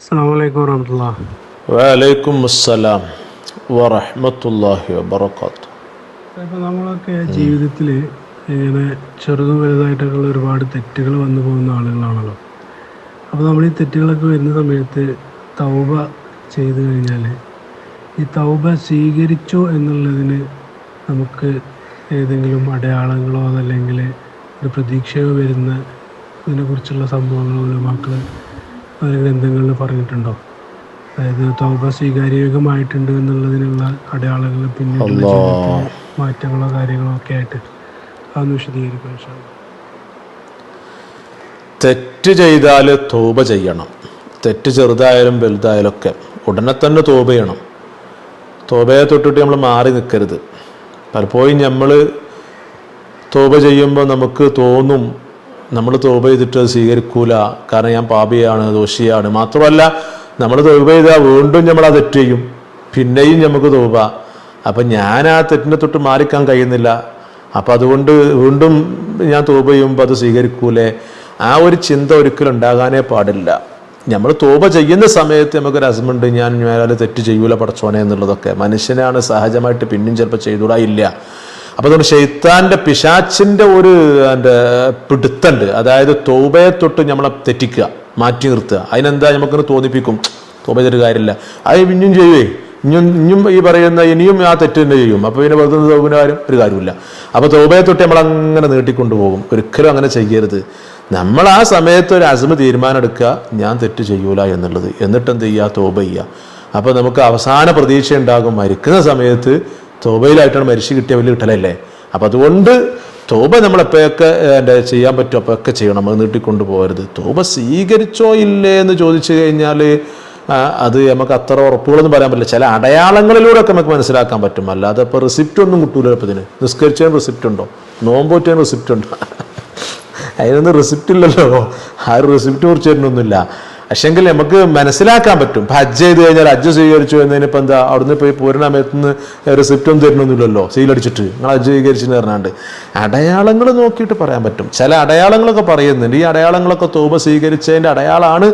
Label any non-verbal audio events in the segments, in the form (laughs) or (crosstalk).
അസ്സാം വലൈക്കും വറഹമത്തുള്ള വലൈക്കും അസ്സലാം വറഹ്മത്തുള്ളാഹി വബറകാത്തു. ഇപ്പോൾ നമ്മളൊക്കെ ജീവിതത്തിൽ ഇങ്ങനെ ചെറുതും വലുതായിട്ടൊക്കെയുള്ള ഒരുപാട് തെറ്റുകൾ വന്നു പോകുന്ന ആളുകളാണല്ലോ. അപ്പോൾ നമ്മൾ ഈ തെറ്റുകളൊക്കെ വരുന്ന സമയത്ത് തൗബ ചെയ്തു കഴിഞ്ഞാൽ ഈ തൗബ സ്വീകരിച്ചു എന്നുള്ളതിന് നമുക്ക് ഏതെങ്കിലും അടയാളങ്ങളോ അതല്ലെങ്കിൽ ഒരു പ്രതീക്ഷയോ വരുന്ന ഇതിനെക്കുറിച്ചുള്ള സംഭവങ്ങളോ മക്കൾ പല ഗ്രന്ഥങ്ങളിൽ പറഞ്ഞിട്ടുണ്ടോ? അതായത് തൗബ സ്വീകാര്യയോഗ്യമായിട്ടുണ്ട് എന്നുള്ളതിനുള്ള അടയാളങ്ങൾ പിന്നെ ജീവിതത്തിലെ മാറ്റങ്ങളോ കാര്യങ്ങളോ ഒക്കെ ആയിട്ട് അതൊന്ന് വിശദീകരിക്കാം ഇൻഷാ അല്ലാ. തെറ്റ് ചെയ്താൽ തോപ ചെയ്യണം. തെറ്റ് ചെറുതായാലും വലുതായാലും ഒക്കെ ഉടനെ തന്നെ തോപ ചെയ്യണം. തോപയെ തൊട്ടിട്ട് നമ്മൾ മാറി നിൽക്കരുത് പലപ്പോഴും നമ്മൾ തോപ ചെയ്യുമ്പോൾ നമുക്ക് തോന്നും നമ്മൾ തോപ ചെയ്തിട്ട് സ്വീകരിക്കൂല. കാരണം ഞാൻ പാപിയാണ് ദോഷിയാണ്. മാത്രമല്ല നമ്മൾ തോപ ചെയ്താൽ വീണ്ടും നമ്മൾ ആ തെറ്റ് ചെയ്യും. പിന്നെയും നമുക്ക് തോപ. അപ്പം ഞാൻ ആ തെറ്റിനെ തൊട്ട് മാറിക്കാൻ കഴിയുന്നില്ല. അപ്പം അതുകൊണ്ട് വീണ്ടും ഞാൻ തോപ ചെയ്യുമ്പോൾ അത് സ്വീകരിക്കൂലേ? ആ ഒരു ചിന്ത ഒരിക്കലും ഉണ്ടാകാനേ പാടില്ല. നമ്മൾ തോപ ചെയ്യുന്ന സമയത്ത് നമുക്കൊരു ഹസ്ബൻഡ് ഞാൻ മേലാൽ തെറ്റ് ചെയ്യൂല പടച്ചോനെ എന്നുള്ളതൊക്കെ. മനുഷ്യനാണ് സഹജമായിട്ട് പിന്നെയും ചിലപ്പോൾ ചെയ്തുകൂടാ? ഇല്ല. അപ്പോൾ അതുകൊണ്ട് ഷെയ്ത്താന്റെ പിശാച്ചിന്റെ ഒരു എന്റെ പിടുത്തുണ്ട്. അതായത് തോബയെ തൊട്ട് നമ്മളെ തെറ്റിക്കുക മാറ്റി നിർത്തുക. അതിനെന്താ നമുക്കൊന്ന് തോന്നിപ്പിക്കും? തോബ ചെയ്തിട്ട് കാര്യമില്ല. അത് ഇനിയും ചെയ്യുവേ. ഇനിയും ഇനിയും ഈ പറയുന്ന ഇനിയും ആ തെറ്റ് തന്നെ ചെയ്യും. അപ്പോൾ പിന്നെ വെറുതെ തോപിനാരും ഒരു കാര്യമില്ല അപ്പോൾ തോബയെ തൊട്ട് നമ്മൾ അങ്ങനെ നീട്ടിക്കൊണ്ടുപോകും. ഒരിക്കലും അങ്ങനെ ചെയ്യരുത്. നമ്മൾ ആ സമയത്ത് ഒരു അസമ തീരുമാനം എടുക്കുക ഞാൻ തെറ്റ് ചെയ്യൂല എന്നുള്ളത്. എന്നിട്ട് എന്ത് ചെയ്യുക? തോബ ചെയ്യുക. അപ്പോൾ നമുക്ക് അവസാന പ്രതീക്ഷ ഉണ്ടാകും മരിക്കുന്ന സമയത്ത് തോബയിലായിട്ടാണ് മരിച്ചു കിട്ടിയ വലിയ കിട്ടലല്ലേ അപ്പം അതുകൊണ്ട് തോബ നമ്മളെപ്പോഴൊക്കെ എന്റെ ചെയ്യാൻ പറ്റും അപ്പോഴൊക്കെ ചെയ്യണം. അത് നീട്ടിക്കൊണ്ട് പോകരുത്. തോബ സ്വീകരിച്ചോ ഇല്ലേ എന്ന് ചോദിച്ചു കഴിഞ്ഞാൽ അത് നമുക്ക് അത്ര ഉറപ്പുകളൊന്നും പറയാൻ പറ്റില്ല. ചില അടയാളങ്ങളിലൂടെ ഒക്കെ നമുക്ക് മനസ്സിലാക്കാൻ പറ്റും. അല്ലാതെ ഇപ്പോൾ റിസിപ്റ്റ് ഒന്നും കിട്ടൂല ഇപ്പം ഇതിന്. നിസ്കരിച്ചതിന് റിസിപ്റ്റ് ഉണ്ടോ? നോമ്പോറ്റതിന് റിസിപ്റ്റ് ഉണ്ടോ? (laughs) അതിനൊന്നും റിസിപ്റ്റ് ഇല്ലല്ലോ. ആ റിസിപ്റ്റ് കുറിച്ച് തരുന്നൊന്നുമില്ല. പക്ഷെങ്കിൽ നമുക്ക് മനസ്സിലാക്കാൻ പറ്റും. ഇപ്പം ഹജ്ജ് ചെയ്ത് കഴിഞ്ഞാൽ ഹജ്ജ് സ്വീകരിച്ചു എന്നതിനിപ്പോൾ എന്താ? അവിടുന്ന് പോയി പൂരണമയത്ത് നിന്ന് റിസിപ്റ്റ് തരണമെന്നില്ലല്ലോ സീലടിച്ചിട്ട് നിങ്ങൾ ഹജ്ജ് സ്വീകരിച്ചെന്ന് പറഞ്ഞാണ്ട്. അടയാളങ്ങൾ നോക്കിയിട്ട് പറയാൻ പറ്റും. ചില അടയാളങ്ങളൊക്കെ പറയുന്നുണ്ട്. ഈ അടയാളങ്ങളൊക്കെ തോപ സ്വീകരിച്ചതിന്റെ അടയാളമാണ്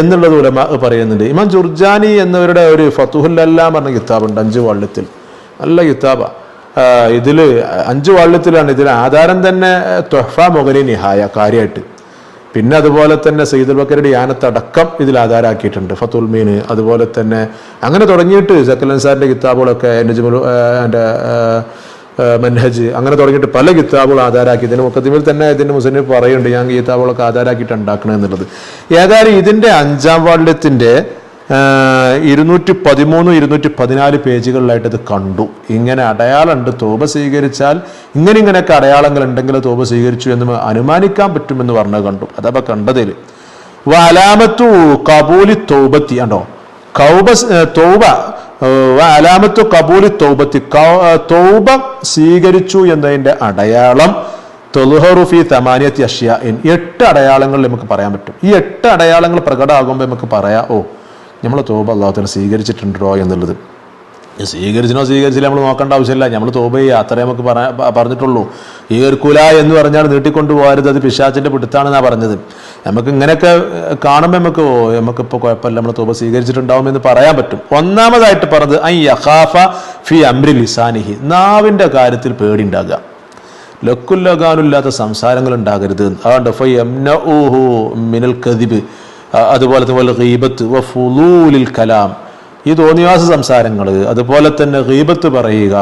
എന്നുള്ളത് ഉലമ പറയുന്നുണ്ട്. ഇമാം ജുർജാനി എന്നവരുടെ ഒരു ഫത്തുഹുല്ലെല്ലാം പറഞ്ഞ കിതാബുണ്ട് അഞ്ച് വള്ളത്തിൽ. നല്ല കിതാബാണ് ഇതിൽ അഞ്ച് വള്ളത്തിലാണ്. ഇതിൽ ആധാരം തന്നെ തൊഹഫ മൊഹനി നിഹായ കാര്യമായിട്ട് പിന്നെ അതുപോലെ തന്നെ സയ്യിദുൽ ബക്കറുടെ യാനത്തടക്കം ഇതിൽ ആധാരാക്കിയിട്ടുണ്ട്. ഫത്തുൽ മീൻ അതുപോലെ തന്നെ അങ്ങനെ തുടങ്ങിയിട്ട് സക്കലൻ സാറിന്റെ കിതാബുകളൊക്കെ നജ്മുൽ എന്റെ മൻഹജ് അങ്ങനെ തുടങ്ങിയിട്ട് പല കിതാബുകൾ ആധാരാക്കി. ഇതിന് മുക്കത്തിമിൽ തന്നെ ഇതിന് മുസ്ലിം പറയുന്നുണ്ട് ഞാൻ കിതാബുകളൊക്കെ ആധാരാക്കിയിട്ട് ഉണ്ടാക്കണം എന്നുള്ളത് ഏതായാലും ഇതിന്റെ അഞ്ചാം വാള്യത്തിന്റെ ഇരുന്നൂറ്റി പതിമൂന്ന് ഇരുന്നൂറ്റി പതിനാല് പേജുകളിലായിട്ട് കണ്ടു. ഇങ്ങനെ അടയാളമുണ്ട്. തോപ സ്വീകരിച്ചാൽ ഇങ്ങനെ ഇങ്ങനെയൊക്കെ അടയാളങ്ങൾ ഉണ്ടെങ്കിൽ തോപ സ്വീകരിച്ചു എന്ന് അനുമാനിക്കാൻ പറ്റുമെന്ന് പറഞ്ഞ് കണ്ടു. അതപ്പോൾ കണ്ടതിൽ. വലാമത്തു കബൂലി തൗബത്തി ആണോ കൗബ തൗബ അലാമത്തു കബൂലി തൗബത്തി തൗബ സ്വീകരിച്ചു എന്നതിന്റെ അടയാളം തൊലുഹറുഫി തമാനിയത്തി അഷ്യ. എട്ട് അടയാളങ്ങൾ നമുക്ക് പറയാൻ പറ്റും. ഈ എട്ട് അടയാളങ്ങൾ പ്രകടമാകുമ്പോൾ നമുക്ക് പറയാം ഓ നമ്മൾ തോപ അള്ളാഹുത്തിന് സ്വീകരിച്ചിട്ടുണ്ടോ എന്നുള്ളത്. സ്വീകരിച്ചിനോ സ്വീകരിച്ചില്ല നമ്മൾ നോക്കേണ്ട ആവശ്യമില്ല. നമ്മൾ തോപ ചെയ്യുക. അത്രേ നമുക്ക് പറഞ്ഞിട്ടുള്ളൂ. ഈ ഒരുക്കുല എന്ന് പറഞ്ഞാൽ നീട്ടിക്കൊണ്ട് പോകരുത് അത് പിശാച്ചിന്റെ പിടുത്താണെന്നാണ് പറഞ്ഞത്. നമുക്ക് ഇങ്ങനെയൊക്കെ കാണുമ്പോൾ നമുക്ക് ഓ നമുക്കിപ്പോൾ കുഴപ്പമില്ല. നമ്മൾ തോപ സ്വീകരിച്ചിട്ടുണ്ടാവും എന്ന് പറയാൻ പറ്റും. ഒന്നാമതായിട്ട് പറഞ്ഞത് ഐ യഖാഫ ഫി അംരി ലിസാനിഹി. നാവിന്റെ കാര്യത്തിൽ പേടി ഉണ്ടാകുക ലക്കുല്ലഗാനില്ലാത്ത സംസാരങ്ങൾ ഉണ്ടാകരുത്. അതുകൊണ്ട് ഫൈ യംനഊഹു മിനൽ കദിബ്. അതുപോലെ തന്നെ ഗീബത്ത് വ ഫുലൂലിൽ കലാം. ഈ തോന്നിവാസ സംസാരങ്ങൾ അതുപോലെ തന്നെ ഗീബത്ത് പറയുക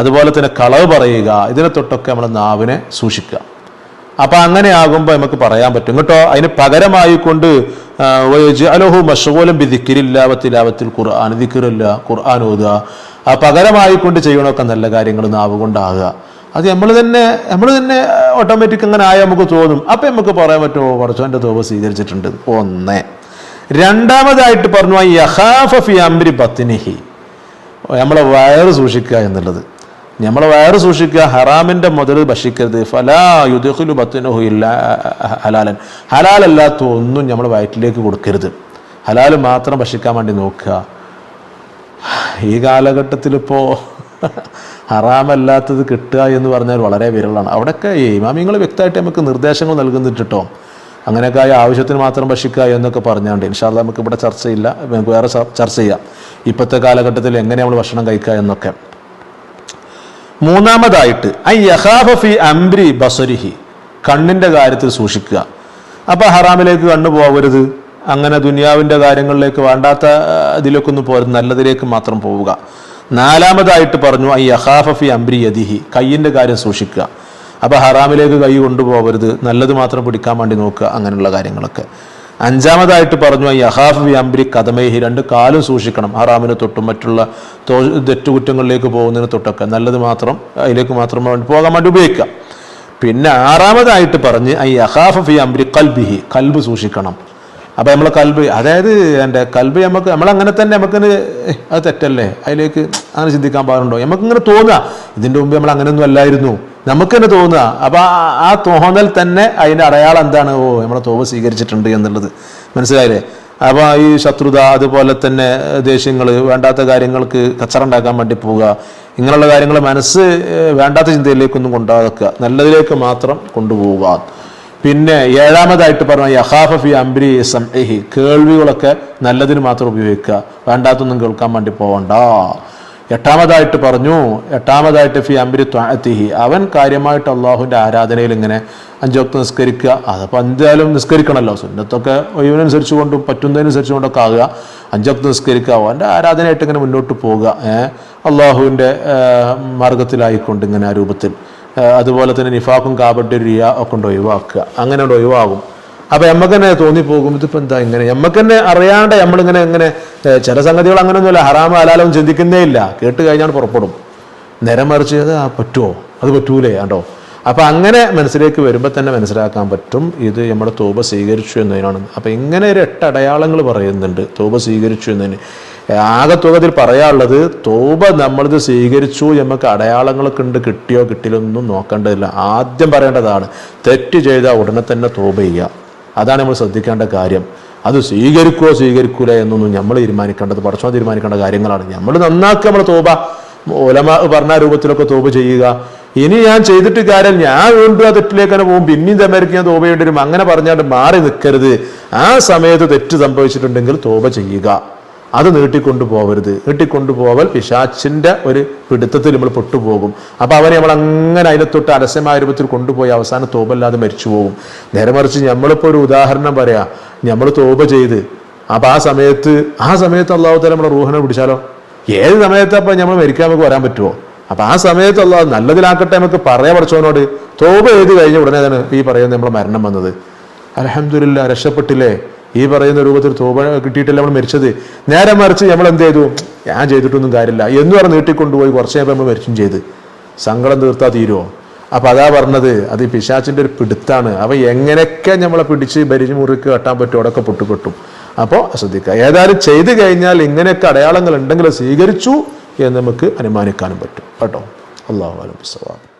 അതുപോലെ തന്നെ കളവ് പറയുക ഇതിനെ തൊട്ടൊക്കെ നമ്മൾ നാവിനെ സൂക്ഷിക്കുക. അപ്പം അങ്ങനെ ആകുമ്പോൾ നമുക്ക് പറയാൻ പറ്റും. കേട്ടോ അതിന് പകരമായി കൊണ്ട് അലോഹു മഷോലം ബി ദിക്കിരില്ലാവത്തിലാവത്തിൽ ഖുർആൻ ദിക്കിറില്ല ഖുർആൻ ഓതുക. ആ പകരമായിക്കൊണ്ട് ചെയ്യണമൊക്കെ നല്ല കാര്യങ്ങൾ നാവ് കൊണ്ടാകുക അത് നമ്മൾ തന്നെ നമ്മൾ തന്നെ ഓട്ടോമാറ്റിക് അങ്ങനെ ആയാൽ നമുക്ക് തോന്നും. അപ്പം നമുക്ക് പറയാൻ പറ്റുമോ? കുറച്ചോന്റെ തോപ സ്വീകരിച്ചിട്ടുണ്ട്. ഒന്ന്. രണ്ടാമതായിട്ട് പറഞ്ഞു യഹാഫി അംബരി ബത്തിനിഹി നമ്മളെ വയറ് സൂക്ഷിക്കുക എന്നുള്ളത്. നമ്മളെ വയറ് സൂക്ഷിക്കുക ഹറാമിന്റെ മുതൽ ഭക്ഷിക്കരുത്. ഫലാ യുദുഖുലു ബത്തിനുഹു ഇല്ല ഹലാലൻ. ഹലാലല്ലാത്ത ഒന്നും നമ്മൾ വയറ്റിലേക്ക് കൊടുക്കരുത്. ഹലാൽ മാത്രം ഭക്ഷിക്കാൻ വേണ്ടി നോക്കുക. ഈ കാലഘട്ടത്തിലിപ്പോൾ ഹറാമല്ലാത്തത് കിട്ടുക എന്ന് പറഞ്ഞാൽ വളരെ വിരളാണ്. അവിടെയൊക്കെ ഇമാമിങ്ങൾ വ്യക്തമായിട്ട് നമുക്ക് നിർദ്ദേശങ്ങൾ നൽകുന്നിട്ട് കേട്ടോ. അങ്ങനെയൊക്കെ ആയ ആവശ്യത്തിന് മാത്രം ഭക്ഷിക്കുക എന്നൊക്കെ പറഞ്ഞാണ്ട്. ഇൻഷാല്ല നമുക്ക് ഇവിടെ ചർച്ചയില്ല. നമുക്ക് വേറെ ചർച്ച ചെയ്യാം. ഇപ്പോഴത്തെ കാലഘട്ടത്തിൽ എങ്ങനെ നമ്മൾ ഭക്ഷണം കഴിക്കുക എന്നൊക്കെ. മൂന്നാമതായിട്ട് ഐ യഹാഫി അംബ്രി ബസരിഹി. കണ്ണിന്റെ കാര്യത്തിൽ സൂക്ഷിക്കുക. അപ്പോൾ ഹറാമിലേക്ക് കണ്ണു പോകരുത് അങ്ങനെ ദുനിയാവിന്റെ കാര്യങ്ങളിലേക്ക് വേണ്ടാത്ത ഇതിലേക്കൊന്നും പോരുത്. നല്ലതിലേക്ക് മാത്രം പോവുക. നാലാമതായിട്ട് പറഞ്ഞു ഐ അഹാഫി അംബ്രി യദിഹി. കയ്യിന്റെ കാര്യം സൂക്ഷിക്കുക. അപ്പോൾ ഹറാമിലേക്ക് കൈ കൊണ്ടുപോകരുത്. നല്ലത് മാത്രം പിടിക്കാൻ വേണ്ടി നോക്കുക. അങ്ങനെയുള്ള കാര്യങ്ങളൊക്കെ. അഞ്ചാമതായിട്ട് പറഞ്ഞു ഈ അഹാഫ് വി അംബ്രി കഥമേഹി രണ്ട് കാലും സൂക്ഷിക്കണം. ഹറാമിന് തൊട്ടും മറ്റുള്ള തോ തെറ്റുകുറ്റങ്ങളിലേക്ക് പോകുന്നതിന് തൊട്ടൊക്കെ. നല്ലത് മാത്രം അതിലേക്ക് മാത്രം പോകാൻ വേണ്ടി ഉപയോഗിക്കാം പിന്നെ ആറാമതായിട്ട് പറഞ്ഞ് ഈ അഹാഫ് ഫി അംബ്രി കൽബിഹി. കൽബ് സൂക്ഷിക്കണം. അപ്പൊ നമ്മളെ കൽബ് അതായത് എന്റെ കൽബ് നമുക്ക് നമ്മളങ്ങനെ തന്നെ നമുക്കിന് അത് തെറ്റല്ലേ? അതിലേക്ക് അങ്ങനെ ചിന്തിക്കാൻ പാടുണ്ടോ? നമുക്കിങ്ങനെ തോന്നുക ഇതിന്റെ മുമ്പ് നമ്മൾ അങ്ങനെയൊന്നും അല്ലായിരുന്നു. നമുക്ക് തന്നെ തോന്നുക. അപ്പോൾ ആ- തോന്നൽ തന്നെ അതിന്റെ അടയാളം എന്താണ്? ഓ നമ്മളെ തോവ് സ്വീകരിച്ചിട്ടുണ്ട് എന്നുള്ളത്. മനസ്സിലായില്ലേ? അപ്പോൾ ഈ ശത്രുത അതുപോലെ തന്നെ ദേഷ്യങ്ങൾ വേണ്ടാത്ത കാര്യങ്ങൾക്ക് കച്ചറ ഉണ്ടാക്കാൻ വേണ്ടി പോവുക. ഇങ്ങനെയുള്ള കാര്യങ്ങൾ മനസ്സ് വേണ്ടാത്ത ചിന്തയിലേക്കൊന്നും കൊണ്ടാക്കുക നല്ലതിലേക്ക് മാത്രം കൊണ്ടുപോവുക. പിന്നെ ഏഴാമതായിട്ട് പറഞ്ഞ യഹാഫി അംബ്രി സംഹി കേൾവികളൊക്കെ നല്ലതിന് മാത്രം ഉപയോഗിക്കുക. വേണ്ടാത്തൊന്നും കേൾക്കാൻ വേണ്ടി പോകണ്ട എട്ടാമതായിട്ട് പറഞ്ഞു എട്ടാമതായിട്ട് ഫി അംബ്രി ത്വാത്തിഹി അവൻ കാര്യമായിട്ട് അള്ളാഹുവിന്റെ ആരാധനയിൽ ഇങ്ങനെ അഞ്ചോക്ത് നിസ്കരിക്കുക. അതപ്പോൾ എന്തായാലും നിസ്കരിക്കണമല്ലോ സുന്നത്തൊക്കെ ഒഴിവിനനുസരിച്ച് കൊണ്ടും പറ്റുന്നതിനനുസരിച്ച് കൊണ്ടൊക്കെ ആകുക അഞ്ചോക്ത് നിസ്കരിക്കുക. അവന്റെ ആരാധനയായിട്ട് ഇങ്ങനെ മുന്നോട്ട് പോവുക. ഏഹ് അള്ളാഹുവിന്റെ മാർഗത്തിലായിക്കൊണ്ട് ഇങ്ങനെ ആ രൂപത്തിൽ. അതുപോലെ തന്നെ നിഫാക്കും കാബഡ് റിയ ഒക്കെ കൊണ്ട് ഒഴിവാക്കുക. അങ്ങനെ കൊണ്ട് ഒഴിവാകും. അപ്പൊ നമുക്ക് തന്നെ തോന്നിപ്പോകും ഇതിപ്പോ എന്താ ഇങ്ങനെ? നമുക്ക് അറിയാണ്ട് നമ്മളിങ്ങനെ ഇങ്ങനെ ചില സംഗതികൾ അങ്ങനെയൊന്നുമില്ല ഹറാമ ഹലാലും ചിന്തിക്കുന്നേ ഇല്ല. കേട്ട് കഴിഞ്ഞാൽ പുറപ്പെടും. നേരം മറിച്ച് അത് പറ്റുമോ അത് പറ്റൂലേ കണ്ടോ? അപ്പൊ അങ്ങനെ മനസ്സിലേക്ക് വരുമ്പോൾ തന്നെ മനസ്സിലാക്കാൻ പറ്റും ഇത് നമ്മുടെ തോപ സ്വീകരിച്ചു എന്നതിനാണ്. അപ്പൊ ഇങ്ങനെ ഒരു എട്ട് അടയാളങ്ങൾ പറയുന്നുണ്ട് തോപ സ്വീകരിച്ചു എന്നതിന്. ആകെ തുകത്തിൽ പറയാനുള്ളത് തോപ നമ്മളിത് സ്വീകരിച്ചു നമുക്ക് അടയാളങ്ങളൊക്കെ ഉണ്ട് കിട്ടിയോ കിട്ടിയില്ലൊന്നും നോക്കേണ്ടതില്ല. ആദ്യം പറയേണ്ടതാണ് തെറ്റ് ചെയ്താൽ ഉടനെ തന്നെ തോപ ചെയ്യുക അതാണ് നമ്മൾ ശ്രദ്ധിക്കേണ്ട കാര്യം. അത് സ്വീകരിക്കുമോ സ്വീകരിക്കൂല എന്നൊന്നും നമ്മൾ തീരുമാനിക്കേണ്ടത് പടച്ചോ തീരുമാനിക്കേണ്ട കാര്യങ്ങളാണ്. നമ്മൾ നന്നാക്കി നമ്മൾ തോപ. ഓലമ പറഞ്ഞ രൂപത്തിലൊക്കെ തോപ ചെയ്യുക. ഇനി ഞാൻ ചെയ്തിട്ട് കാര്യം ഞാൻ വീണ്ടും ആ തെറ്റിലേക്ക് തന്നെ പോകും. പിന്നെയും തമേർക്ക് ഞാൻ തോപ ചെയ്യേണ്ടി വരും. അങ്ങനെ പറഞ്ഞാണ്ട് മാറി നിൽക്കരുത്. ആ സമയത്ത് തെറ്റ് സംഭവിച്ചിട്ടുണ്ടെങ്കിൽ തോപ ചെയ്യുക. അത് നീട്ടിക്കൊണ്ടു പോവരുത് നീട്ടിക്കൊണ്ടു പോവൽ പിശാച്ചിന്റെ ഒരു പിടുത്തത്തിൽ നമ്മൾ പെട്ടുപോകും. അപ്പൊ അവനെ നമ്മൾ അങ്ങനെ അതിനെ തൊട്ട് അലസ്യമായ രൂപത്തിൽ കൊണ്ടുപോയി അവസാനം തോപല്ലാതെ മരിച്ചു പോകും നേരെ മറിച്ച് നമ്മളിപ്പോ ഒരു ഉദാഹരണം പറയാ. നമ്മൾ തോപ ചെയ്ത് അപ്പൊ ആ സമയത്ത് ആ സമയത്ത് അള്ളാഹുത്തല നമ്മളെ റൂഹനെ പിടിച്ചാലോ? ഏത് സമയത്ത് അപ്പൊ നമ്മൾ മരിക്കാൻ നമുക്ക് വരാൻ പറ്റുമോ അപ്പൊ ആ സമയത്ത് അള്ളാഹ് നല്ലതിലാക്കട്ടെ നമുക്ക് പറയാൻ പഠിച്ചവനോട് തോപ ചെയ്ത് കഴിഞ്ഞ ഉടനെ തന്നെ ഈ പറയുന്നത് നമ്മളെ മരണം വന്നത്. അലഹമില്ല രക്ഷപ്പെട്ടില്ലേ? ഈ പറയുന്ന രൂപത്തിൽ തോപ കിട്ടിയിട്ടല്ല നമ്മൾ മരിച്ചത്? നേരെ മറിച്ച് നമ്മൾ എന്ത് ചെയ്തു? ഞാൻ ചെയ്തിട്ടൊന്നും കാര്യമില്ല. എന്ന് പറഞ്ഞ് നീട്ടിക്കൊണ്ടുപോയി കുറച്ച് നേരം നമ്മൾ മരിച്ചും ചെയ്ത്. സങ്കടം തീർത്താ തീരുമോ അപ്പൊ അതാ പറഞ്ഞത് അത് പിശാച്ചിന്റെ ഒരു പിടുത്താണ്. അവ എങ്ങനെയൊക്കെ നമ്മളെ പിടിച്ച് ഭരിച്ച് മുറിക്ക് കെട്ടാൻ പറ്റും അവിടെയൊക്കെ പൊട്ടുപെട്ടും അപ്പോൾ ശ്രദ്ധിക്കുക ഏതായാലും ചെയ്തു കഴിഞ്ഞാൽ ഇങ്ങനെയൊക്കെ അടയാളങ്ങൾ ഉണ്ടെങ്കിൽ സ്വീകരിച്ചു എന്ന് നമുക്ക് അനുമാനിക്കാനും പറ്റും. കേട്ടോ? അള്ളാഹു അലം